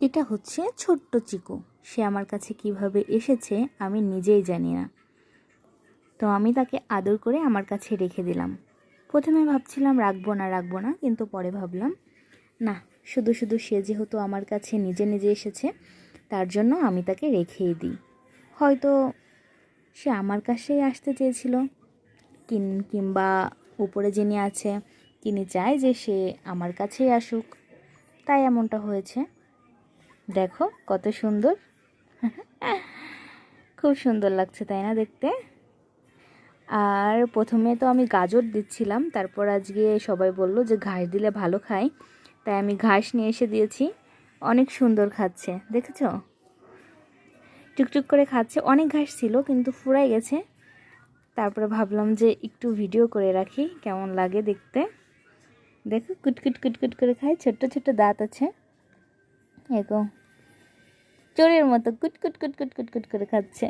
এটা হচ্ছে ছোট্ট চিকু। সে আমার কাছে কীভাবে এসেছে আমি নিজেই জানি না। তো আমি তাকে আদর করে আমার কাছে রেখে দিলাম। প্রথমে ভাবছিলাম, রাখব না রাখব না। কিন্তু পরে ভাবলাম, না, শুধু শুধু সে যেহেতু আমার কাছে নিজে নিজে এসেছে, তার জন্য আমি তাকে রেখেই দিই। হয়তো সে আমার কাছেই আসতে চেয়েছিল, কিন, কিংবা উপরে যিনি আছে, তিনি চায় যে সে আমার কাছেই আসুক। তাই এমনটা হয়েছে। দেখো কত সুন্দর। খুব সুন্দর লাগছে, তাই না দেখতে? আর প্রথমে তো আমি গাজর দিচ্ছিলাম, তারপর আজকে সবাই বলল যে ঘাস দিলে ভালো খায় তাই আমি ঘাস নিয়ে এসে দিয়েছি। অনেক সুন্দর খাচ্ছে, দেখেছ? টুকটুক করে খাচ্ছে, অনেক ঘাস ছিল কিন্তু ফুরাই গেছে। তারপরে ভাবলাম যে একটু ভিডিও করে রাখি, কেমন লাগে দেখতে। দেখো, কুটকুট কুটকুট করে খায়, ছোট্ট ছোট্ট দাঁত আছে। এগো চোরের মতো কুটকুট কুটকুট কুটকুট করে খাচ্ছে।